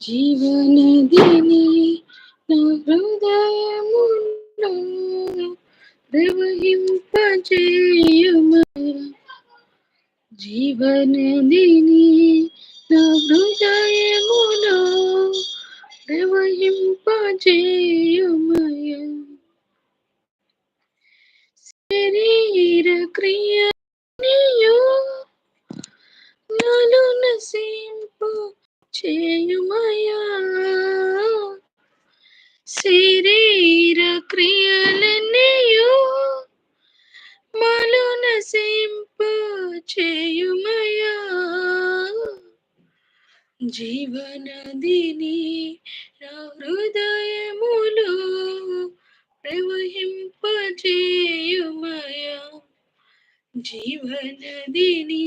జీవనదిని నా హృదయములో ప్రవహింపజేయుమయ జీవనదిని నా హృదయములో ప్రవహింపజేయుమయ శరీర క్రియనియో చేయుమయా శరీర క్రియలన్నీయో మలు నసింప చేయుమయా జీవనదిని నా హృదయములో ప్రవహింపజేయుమయా జీవనదిని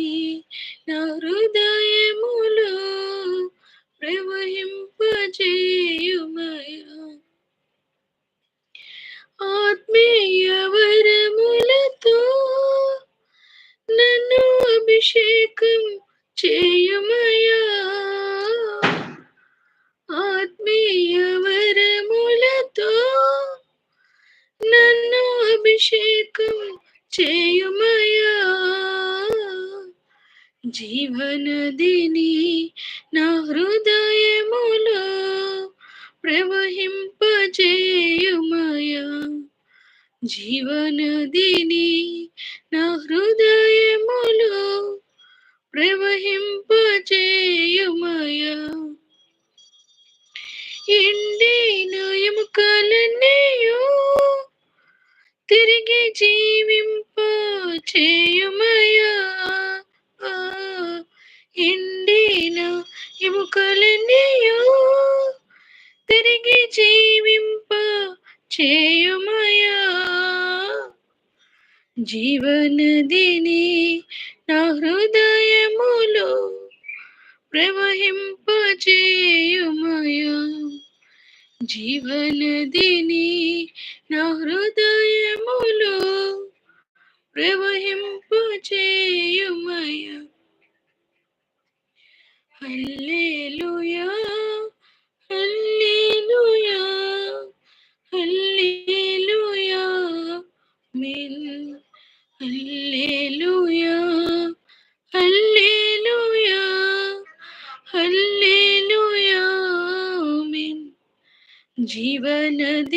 అభిషేకం చేయుమయా? జీవనదిని నా హృదయములో ప్రవహింపజేయుమయా? జీవనదిని నా హృదయ చేయుమయా? జీవనదిని నా హృదయములో ప్రవహింపజేయుమయా? జీవనదిని నా హృదయములో ప్రవహింపజేయుమయా? హల్లెలూయా హల్లెలూయా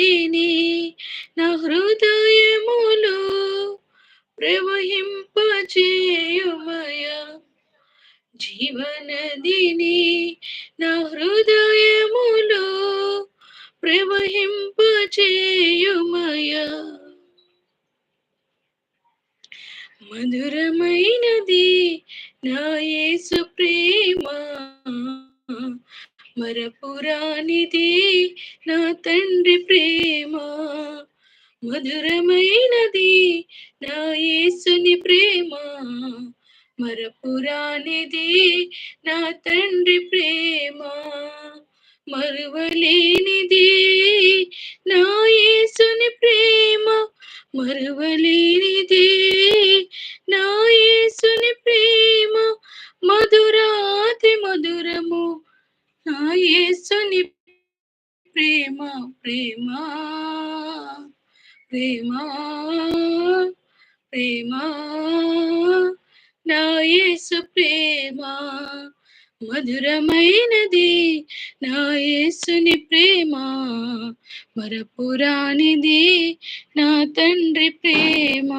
జీవనదిని నా హృదయములో ప్రవహింపజేయుమయా జీవనదిని నా హృదయములో ప్రవహింపజేయుమయా మధురమైనది నా యేసు ప్రేమ. మరపురానిది నా తండ్రి ప్రేమ మధురమైనది నా యేసుని ప్రేమ మరపురానిది నా తండ్రి ప్రేమ మరువలేనిది నా యేసుని ప్రేమ మరువలేనిది నా యేసుని ప్రేమ. నా యేసుని ప్రేమ ప్రేమ ప్రేమ ప్రేమ. నా యేసు ప్రేమ మధురమైనది. నా యేసుని ప్రేమ మరపురానిది. నా తండ్రి ప్రేమ.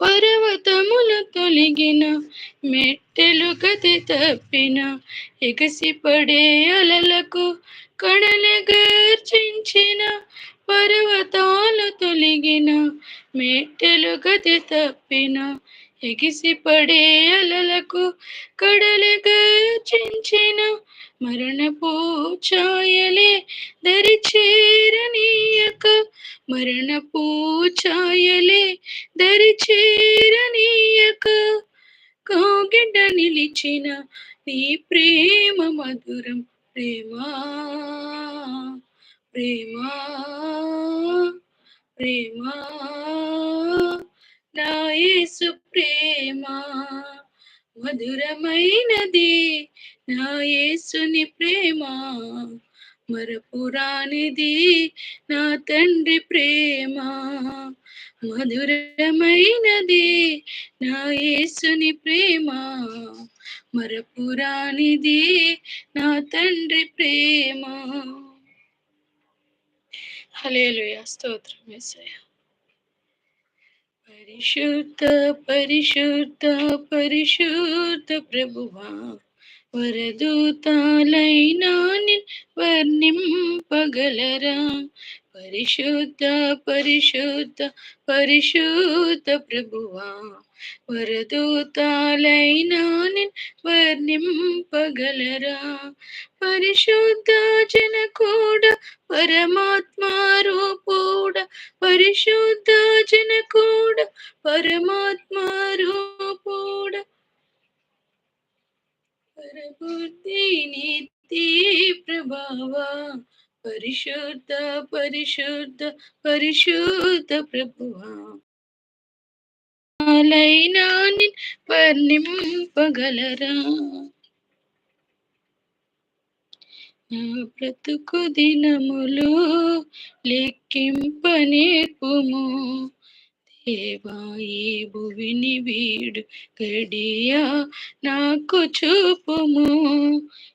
పర్వతములు తొలగిన మెట్టెలు గతి తప్పిన ఎగసిపడే అలలకు కడలి గర్జించిన పర్వతాలు తొలగిన మెట్టెలు గతి తప్పిన ఎగిసిపడే అలలకు కడలి గర్జించిన మరణపు ఛాయలే దరి చేరనీయక మరణపు ఛాయలే దరి చేరనీయక కాగిడ్డ నిలిచిన నీ ప్రేమ మధురం. ప్రేమా ప్రేమా ప్రేమా నాయసు ప్రేమా ప్రేమ మధురమైనది నాయసుని ప్రేమా ప్రేమ. మరపురానిది నా తండ్రి ప్రేమ. మధురమైనది నా యేసుని ప్రేమ. మరపురానిది నా తండ్రి ప్రేమ. హలేలుయ స్తోత్రం యేసయ్య పరిశుద్ధ పరిశుద్ధ పరిశుద్ధ ప్రభువా. వరదూతాలైనా వర్ణింపగలరా పరిశుద్ధ పరిశుద్ధ పరిశుద్ధ ప్రభువా వరదూతాలైనా వర్ణింపగలరా పరిశుద్ధ జన కూడా పరమాత్మ రూపూడ పరిశుద్ధ జన కూడా పరమాత్మ రూపూడ పరబుద్ధి నీతి ప్రభావ పరిశుద్ధ పరిశుద్ధ పరిశుద్ధ ప్రభువా లైనా నిన్ నా బ్రతుకు దినములు లెక్కింపనేపుము ఏ భువిని వీడు గడియా నాకు చూపుము.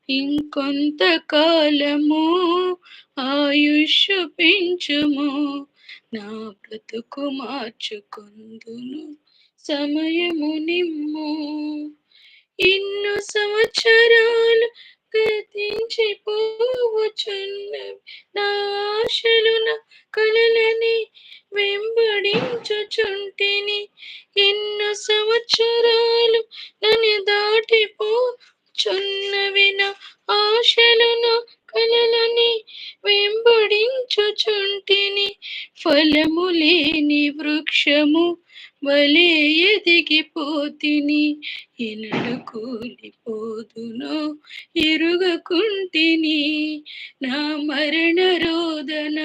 ఇంకొంత కాలము ఆయుష్ పెంచుము. నా బ్రతుకు మార్చుకుందును సమయము నిమ్ము. ఎన్నో సంవత్సరాలు గతించిపోవచున్నవి నా ఆశలు నా కలలని వలే ఎదిగిపోతిని. ఎనడు కూలిపోదును ఎరుగకుంటిని. నా మరణ రోదన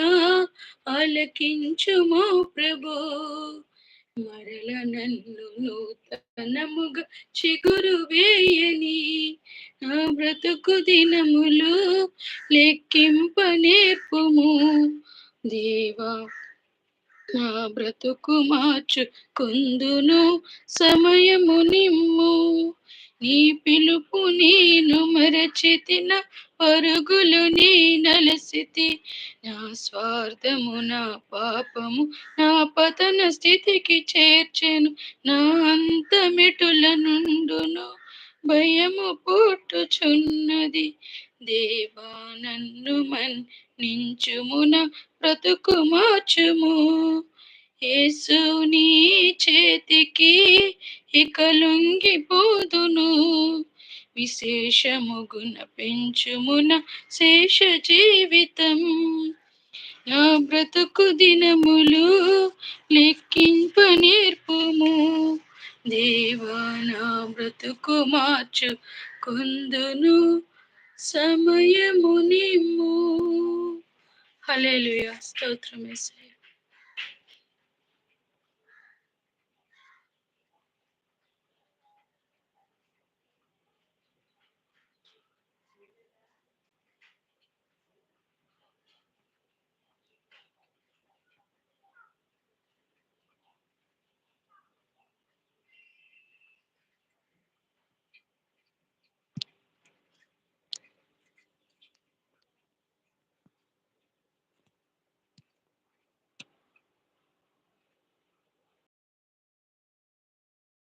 ఆలకించుమో ప్రభో. మరల నన్ను నూతనముగా చిగురు వేయని. నా బ్రతుకు దినములు లెక్కింప నేర్పుము. దేవా నా బ్రతుకు మార్చు కొందును సమయము నిమ్ము. నీ పిలుపు నేను మరచితిన పరుగులు నీ నలసితి. నా స్వార్థము నా పాపము నా పతన స్థితికి చేర్చెను. నా అంతమిటుల నుండును భయము పుట్టుచున్నది. దేవా నన్ను మన్నించుమున బ్రతుకు మార్చుము. యేసు నీ చేతికి ఇక లొంగిపోదును. విశేషముగున పెంచుమున శేష జీవితం. నా బ్రతుకు దినములు లెక్కింప నేర్పుము. దేవా నా బ్రతుకు మార్చు కొందును సమయము నిమ్ము హలేలుయా స్తోత్రం యేసయ్యా